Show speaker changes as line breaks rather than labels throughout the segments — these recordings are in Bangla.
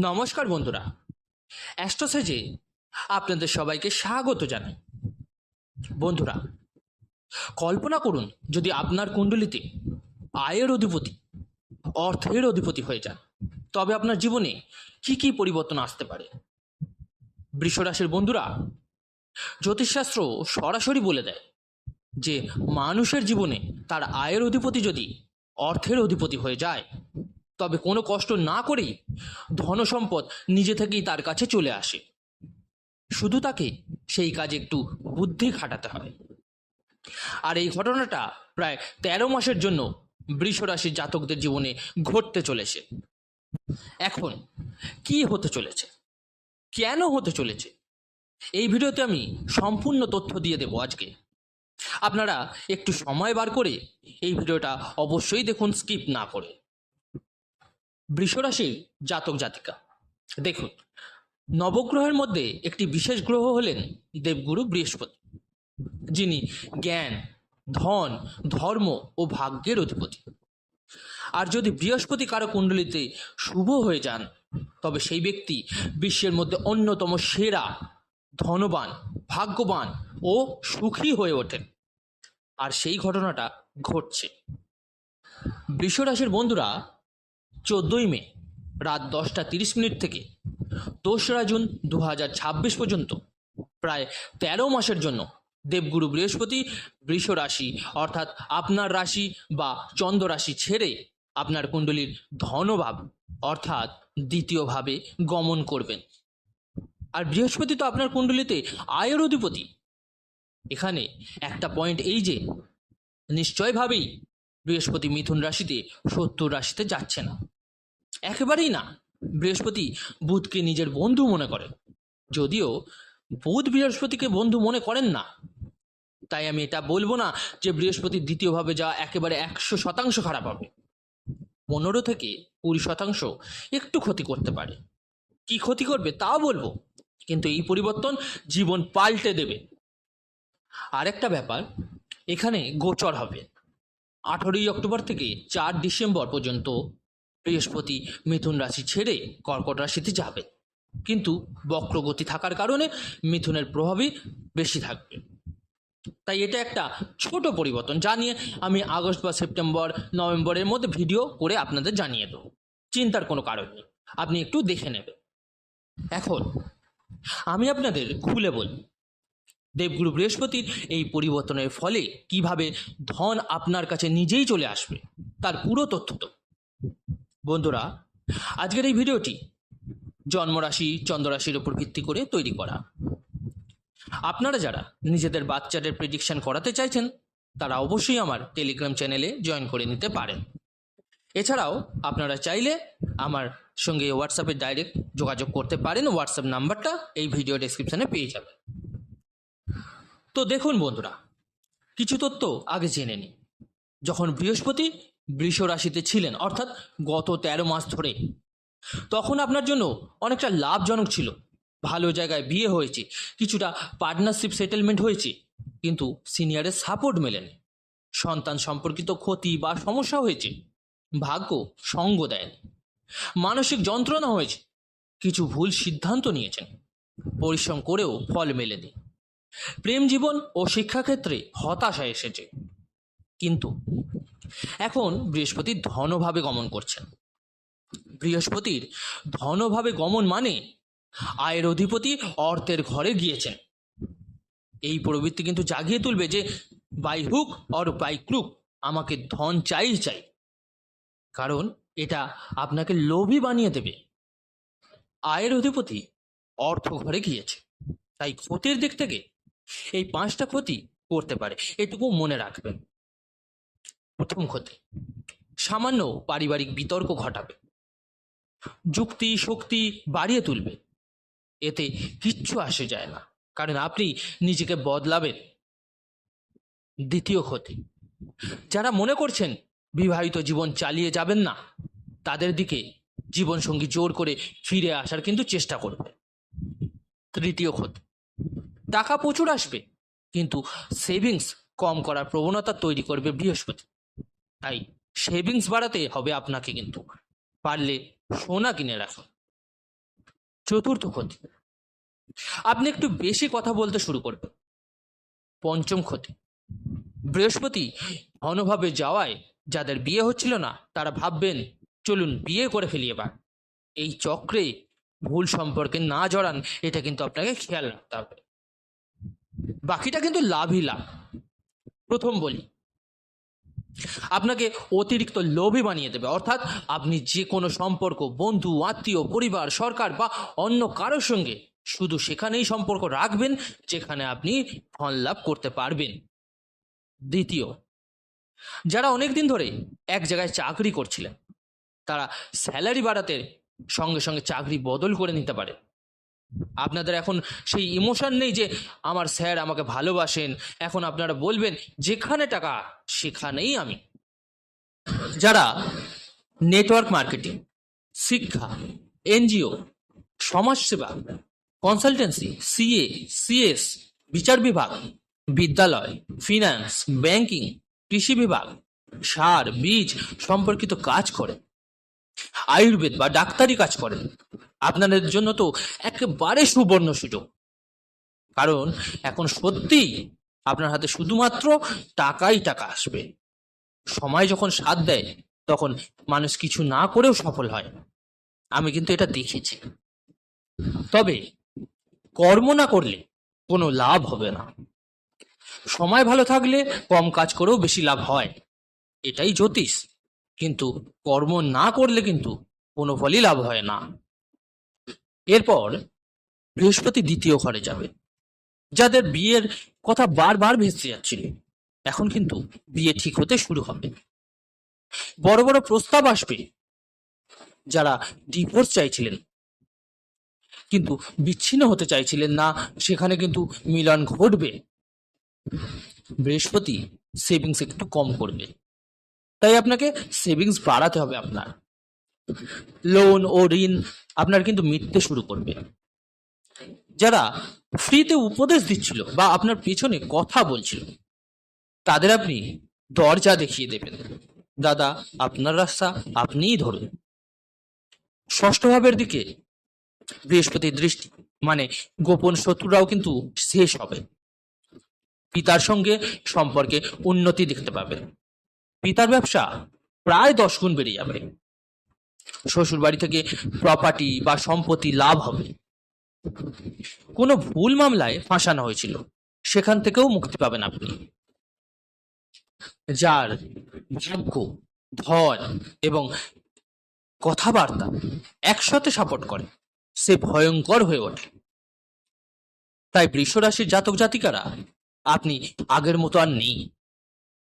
নমস্কার বন্ধুরা। অ্যাস্ট্রোসেজে আপনাদের সবাইকে স্বাগত জানাই। বন্ধুরা, কল্পনা করুন, যদি আপনার কুণ্ডলিতে আয়ের অধিপতি, অর্থের অধিপতি হয়ে যান, তবে আপনার জীবনে কি কি পরিবর্তন আসতে পারে? বৃষরাশির বন্ধুরা, জ্যোতিষশাস্ত্র সরাসরি বলে দেয় যে, মানুষের জীবনে তার আয়ের অধিপতি যদি অর্থের অধিপতি হয়ে যায় তবে কোনো কষ্ট না করেই ধনসম্পদ নিজে থেকেই তার কাছে চলে আসে। শুধু তাকে সেই কাজে একটু বুদ্ধি খাটাতে হয়। আর এই ঘটনাটা প্রায় তেরো মাসের জন্য বৃষরাশির জাতকদের জীবনে ঘটতে চলেছে। এখন কি হতে চলেছে? কেন হতে চলেছে? এই ভিডিওতে আমি সম্পূর্ণ তথ্য দিয়ে দেবো আজকে। আপনারা একটু সময় বার করে এই ভিডিওটা অবশ্যই দেখুন, স্কিপ না করে। বৃষরাশির জাতক জাতিকা। দেখুন, নবগ্রহের মধ্যে একটি বিশেষ গ্রহ হলেন দেবগুরু বৃহস্পতি, যিনি জ্ঞান, ধন, ধর্ম ও ভাগ্যের অধিপতি। আর যদি বৃহস্পতি কারও কুণ্ডলিতে শুভ হয়ে যান, তবে সেই ব্যক্তি বিশ্বের মধ্যে অন্যতম সেরা, ধনবান, ভাগ্যবান ও সুখী হয়ে ওঠেন। আর সেই ঘটনাটা ঘটছে। বৃষরাশির বন্ধুরা চোদ্দোই মে, রাত দশটা তিরিশ মিনিট থেকে দোসরা জুন দু ছাব্বিশ পর্যন্ত। প্রায় তেরো মাসের জন্য দেবগুরু বৃহস্পতি বৃষ রাশি, অর্থাৎ আপনার রাশি বা চন্দ্র রাশি ছেড়ে আপনার কুণ্ডলীর ধনভাব, অর্থাৎ দ্বিতীয়ভাবে গমন করবেন। আর বৃহস্পতি তো আপনার কুণ্ডলিতে আয়ের অধিপতি। এখানে একটা পয়েন্ট এই যে, নিশ্চয়ভাবেই বৃহস্পতি মিথুন রাশিতে সত্তর রাশিতে যাচ্ছে না। একেবারেই না। বৃহস্পতি বুধকে নিজের বন্ধু মনে করেন যদিও বুধ বৃহস্পতিকে বন্ধু মনে করেন না। তাই আমি এটা বলব না যে বৃহস্পতি দ্বিতীয়ভাবে যা একেবারে একশো শতাংশ খারাপ হবে। পনেরো থেকে কুড়ি শতাংশ একটু ক্ষতি করতে পারে। কি ক্ষতি করবে তাও বলব, কিন্তু এই পরিবর্তন জীবন পাল্টে দেবে। আরেকটা ব্যাপার, এখানে গোচর হবে। আঠেরোই অক্টোবর থেকে চার ডিসেম্বর পর্যন্ত বৃহস্পতি মিথুন রাশি ছেড়ে কর্কট রাশিতে যাবে। কিন্তু বক্রগতি থাকার কারণে মিথুনের প্রভাবই বেশি থাকবে। তাই এটা একটা ছোট পরিবর্তন যা নিয়ে আমি আগস্ট বা সেপ্টেম্বর, নভেম্বরের মধ্যে ভিডিও করে আপনাদের জানিয়ে দেবো। চিন্তার কোনো কারণ নেই, আপনি একটু দেখে নেবেন। এখন আমি আপনাদের খুলে বলি, দেবগুরু বৃহস্পতির এই পরিবর্তনের ফলে কীভাবে ধন আপনার কাছে নিজেই চলে আসবে, তার পুরো তথ্য তো বন্ধুরা, আজকের এই ভিডিওটি জন্মরাশি, চন্দ্ররাশির উপর ভিত্তি করে তৈরি করা। আপনারা যারা নিজেদের বাচ্চাদের প্রেডিকশন করাতে চাইছেন, তারা অবশ্যই আমার টেলিগ্রাম চ্যানেলে জয়েন করে নিতে পারেন। এছাড়াও, আপনারা চাইলে আমার সঙ্গে হোয়াটসঅ্যাপে ডাইরেক্ট যোগাযোগ করতে পারেন। হোয়াটসঅ্যাপ নাম্বারটা এই ভিডিও ডেসক্রিপশনে পেয়ে যাবেন। তো দেখুন বন্ধুরা, কিছু তথ্য আগে জেনে নিই। যখন বৃহস্পতি বৃষ রাশিতে ছিলেন, অর্থাৎ গত তেরো মাস ধরে। তখন আপনার জন্য অনেকটা লাভজনক ছিল। ভালো জায়গায় বিয়ে হয়েছে, কিছুটা পার্টনারশিপ সেটেলমেন্ট হয়েছে, কিন্তু সিনিয়রের সাপোর্ট মেলেনি। সন্তান সম্পর্কিত ক্ষতি বা সমস্যা হয়েছে, ভাগ্য সঙ্গ দেয়নি। মানসিক যন্ত্রণা হয়েছে, কিছু ভুল সিদ্ধান্ত নিয়েছেন, পরিশ্রম করেও ফল মেলেনি। প্রেম জীবন ও শিক্ষাক্ষেত্রে হতাশা এসেছে। কিন্তু এখন বৃহস্পতি ধনভাবে গমন করছেন। বৃহস্পতির ধনভাবে গমন মানে আয়ের অধিপতি অর্থের ঘরে গিয়েছেন। এই প্রবৃত্তি কিন্তু জাগিয়ে তুলবে যে by hook or by crook, আমাকে ধন চাই চাই। কারণ এটা আপনাকে লোভী বানিয়ে দেবে। আয়ের অধিপতি অর্থ ঘরে গিয়েছে। তাই ক্ষতির দিক থেকে এই পাঁচটা ক্ষতি করতে পারে। এটুকু মনে রাখবেন। প্রথম ক্ষতি সামান্য পারিবারিক বিতর্ক ঘটাবে। যুক্তি, শক্তি বাড়িয়ে তুলবে। এতে কিচ্ছু আসে যায় না। কারণ আপনি নিজেকে বদলাবেন। দ্বিতীয় ক্ষতি যারা মনে করছেন বিবাহিত জীবন চালিয়ে যাবেন না, তাদের দিকে জীবনসঙ্গী জোর করে ফিরে আসার কিন্তু চেষ্টা করবে। তৃতীয় ক্ষতি টাকা প্রচুর আসবে, কিন্তু সেভিংস কম করার প্রবণতা তৈরি করবে বৃহস্পতি। তাই সেভিংস বাড়াতে হবে আপনাকে কিন্তু। পারলে সোনা কিনে রাখুন। চতুর্থ ক্ষতি। আপনি একটু বেশি কথা বলতে শুরু করবেন। পঞ্চম ক্ষতি। বৃহস্পতি ঘনভাবে যাওয়ায় যাদের বিয়ে হচ্ছিল না, তারা ভাববেন, চলুন বিয়ে করে ফেলি এবার। এই চক্রে ভুল সম্পর্কে না জড়ান, এটা কিন্তু আপনাকে খেয়াল রাখতে হবে। বাকিটা কিন্তু লাভই লাভ। প্রথম বলি আপনাকে অতিরিক্ত লোভী বানিয়ে দেবে। অর্থাৎ আপনি যে কোনো সম্পর্ক, বন্ধু, আত্মীয়, পরিবার, সরকার বা অন্য কারোর সঙ্গে শুধু সেখানেই সম্পর্ক রাখবেন যেখানে আপনি ফল লাভ করতে পারবেন। দ্বিতীয়, যারা অনেক দিন ধরে এক জায়গায় চাকরি করছিলেন, তারা স্যালারি বাড়াতে সঙ্গে সঙ্গে চাকরি বদল করে নিতে পারে। আপনাদের এখন সেই ইমোশন নেই যে, আমার স্যার আমাকে ভালোবাসেন। এখন আপনারা বলবেন, যেখানে টাকা, সেখানেই আমি। যারা নেটওয়ার্ক মার্কেটিং শিক্ষা, এনজিও, সমাজসেবা কনসালটেন্সি সিএ সিএস বিচার বিভাগ, বিদ্যালয় ফিনান্স ব্যাংকিং কৃষি বিভাগ, সার, বীজ সম্পর্কিত কাজ করে। আয়ুর্বেদ বা ডাক্তারি কাজ করেন। আপনাদের জন্য তো একেবারে সুবর্ণ সুযোগ। কারণ এখন সত্যিই আপনার হাতে শুধুমাত্র টাকাই টাকা আসবে। সময় যখন সাথ দেয়, তখন মানুষ কিছু না করেও সফল হয়। আমি কিন্তু এটা দেখেছি। তবে কর্ম না করলে কোনো লাভ হবে না। সময় ভালো থাকলে কম কাজ করেও বেশি লাভ হয়। এটাই জ্যোতিষ। কিন্তু কর্ম না করলে কিন্তু কোনো ফলই লাভ হয় না। এরপর বৃহস্পতি দ্বিতীয় ঘরে যাবে। যাদের বিয়ের কথা বারবার ভেসে যাচ্ছিল, এখন কিন্তু বিয়ে ঠিক হতে শুরু হবে। বড় বড় প্রস্তাব আসবে যারা ডিভোর্স চাইছিলেন। কিন্তু বিচ্ছিন্ন হতে চাইছিলেন না, সেখানে কিন্তু মিলন ঘটবে। বৃহস্পতি সেভিংস একটু কম করবে। তাই আপনাকে সেভিংস বাড়াতে হবে আপনার। লোন ও ঋণ আপনার কিন্তু মিটতে শুরু করবে। যারা ফ্রিতে উপদেশ দিচ্ছিল বা আপনার পিছনে কথা বলছিল, তাদের আপনি দরজা দেখিয়ে দেবেন। দাদা, আপনার রাস্তা আপনিই ধরুন। ষষ্ঠ ভাবের দিকে বৃহস্পতির দৃষ্টি মানে গোপন শত্রুরাও কিন্তু শেষ হবে। পিতার সঙ্গে সম্পর্কে উন্নতি দেখতে পাবেন। পিতার ব্যবসা প্রায় দশ গুণ বেড়ে যাবে। শ্বশুর বাড়ি থেকে প্রপার্টি বা সম্পত্তি লাভ হবে। কোনো ভুল মামলায় ফাঁসানো হয়েছিল। সেখান থেকেও মুক্তি পাবেন আপনি। যার ভাগ্য, ধন এবং কথাবার্তা একসাথে সাপোর্ট করে, সে ভয়ঙ্কর হয়ে ওঠে। তাই বৃষ রাশির জাতক জাতিকারা, আপনি আগের মতো আর নেই।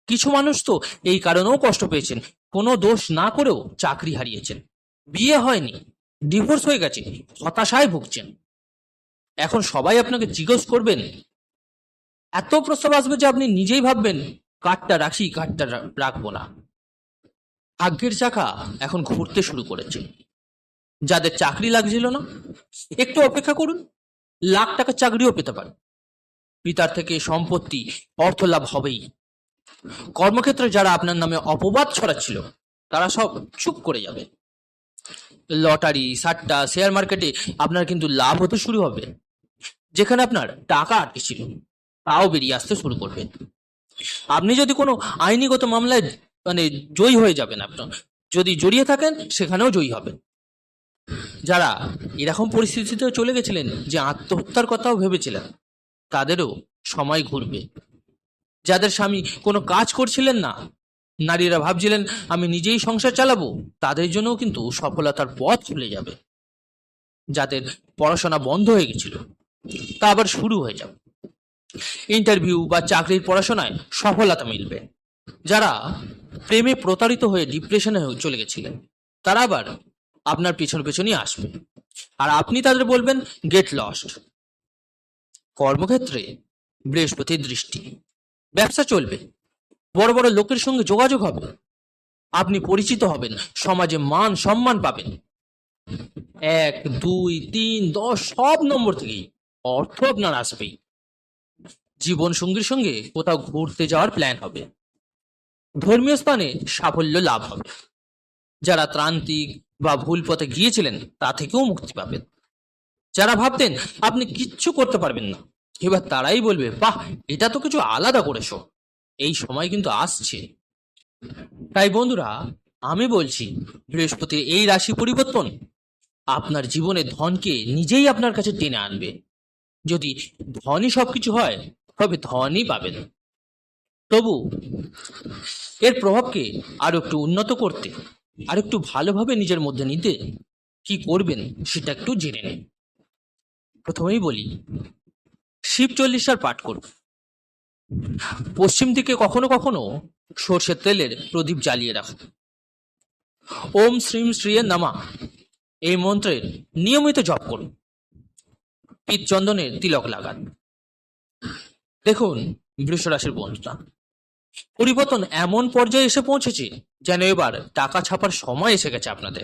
কিছু মানুষ তো এই কারণেও কষ্ট পেয়েছেন। কোনো দোষ না করেও চাকরি হারিয়েছেন। বিয়ে হয়নি ডিভোর্স হয়ে গেছে, হতাশায় ভুগছেন। এখন সবাই আপনাকে জিজ্ঞেস করবেন, এত প্রস্তাব আসবে যে আপনি নিজেই ভাববেন কাঠটা রাখি কাঠটা রাখব না। ভাগ্যের চাকা এখন ঘুরতে শুরু করেছে। যাদের চাকরি লাগছিল না, একটু অপেক্ষা করুন, লাখ টাকার চাকরিও পেতে পারেন পিতার থেকে সম্পত্তি অর্থ লাভ হবেই। কর্মক্ষেত্রে যারা আপনার নামে অপবাদ ছড়াচ্ছিল, তারা সব চুপ করে যাবে। লটারি, সাট্টা, শেয়ার মার্কেটে আপনার কিন্তু লাভ হতে শুরু হবে। যেখানে আপনার টাকা আটকে ছিল, তাও বেরিয়ে আসতে শুরু করবে। আপনি যদি কোনো আইনিগত মামলায় মানে জয়ী হয়ে যাবেন আপনার, যদি জড়িয়ে থাকেন, সেখানেও জয়ী হবেন। যারা এরকম পরিস্থিতিতে চলে গেছিলেন যে আত্মহত্যার কথাও ভেবেছিলেন, তাদেরও সময় ঘুরবে। যাদের স্বামী কোনো কাজ করছিলেন না, নারীরা ভাবছিলেন, আমি নিজেই সংসার চালাবো। তাদের জন্যও কিন্তু সফলতার পথ খুলে যাবে, যাদের পড়াশোনা বন্ধ হয়ে গেছিল, তা আবার শুরু হয়ে যাবে। ইন্টারভিউ বা চাকরির পড়াশোনায় সফলতা মিলবে। যারা প্রেমে প্রতারিত হয়ে ডিপ্রেশনে চলে গেছিলেন, তারা আবার আপনার পিছন পেছনই আসবে। আর আপনি তাদের বলবেন, গেট লস্ট। কর্মক্ষেত্রে বৃহস্পতির দৃষ্টি। ব্যবসা চলবে। বড় বড় লোকের সঙ্গে যোগাযোগ হবে। আপনি পরিচিত হবেন, সমাজে মান সম্মান পাবেন। এক, দুই, তিন, দশ, সব নম্বর থেকেই অর্থ আপনার আসবেই। জীবন সঙ্গীর সঙ্গে কোথাও ঘুরতে যাওয়ার প্ল্যান হবে। ধর্মীয় স্থানে সাফল্য লাভ হবে। যারা ত্রান্তিক বা ভুল পথে গিয়েছিলেন, তা থেকেও মুক্তি পাবেন। যারা ভাবতেন, আপনি কিচ্ছু করতে পারবেন না। এবার তারাই বলবে, বাহ, এটা তো কিছু আলাদা করেছ। এই সময় কিন্তু আসছে। তাই বন্ধুরা, আমি বলছি, বৃহস্পতির এই রাশি পরিবর্তন আপনার জীবনে ধনকে নিজেই আপনার কাছে টেনে আনবে। যদি ধনই সবকিছু হয়, তবে ধনই পাবেন। তবু এর প্রভাবকে আরও একটু উন্নত করতে, আর একটু ভালোভাবে নিজের মধ্যে নিতে কি করবেন, সেটা একটু জেনে নিন। প্রথমেই বলি শিব চল্লিশার পাঠ করুন পশ্চিম দিকে কখনো কখনো সর্ষের তেলের প্রদীপ জ্বালিয়ে রাখুন ওম শ্রীম শ্রীয়ের নামা। এই মন্ত্রের নিয়মিত জপ করুন পিত চন্দনের তিলক লাগান দেখুন বৃষ রাশির বন্ধুরা, পরিবর্তন এমন পর্যায়ে এসে পৌঁছেছে যেন এবার টাকা ছাপার সময় এসে গেছে আপনাদের।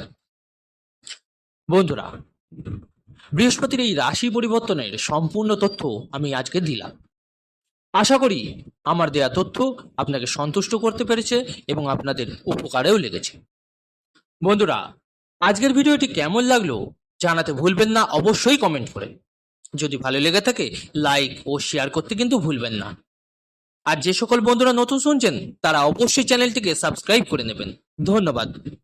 বন্ধুরা বৃহস্পতির এই রাশি পরিবর্তনের সম্পূর্ণ তথ্য আমি আজকে দিলাম। আশা করি আমার দেয়া তথ্য আপনাকে সন্তুষ্ট করতে পেরেছে এবং আপনাদের উপকারেও লেগেছে। বন্ধুরা, আজকের ভিডিওটি কেমন লাগল জানাতে ভুলবেন না, অবশ্যই কমেন্ট করে। যদি ভালো লেগে থাকে, লাইক ও শেয়ার করতে কিন্তু ভুলবেন না। আর যে সকল বন্ধুরা নতুন শুনছেন, তারা অবশ্যই চ্যানেলটিকে সাবস্ক্রাইব করে নেবেন। ধন্যবাদ।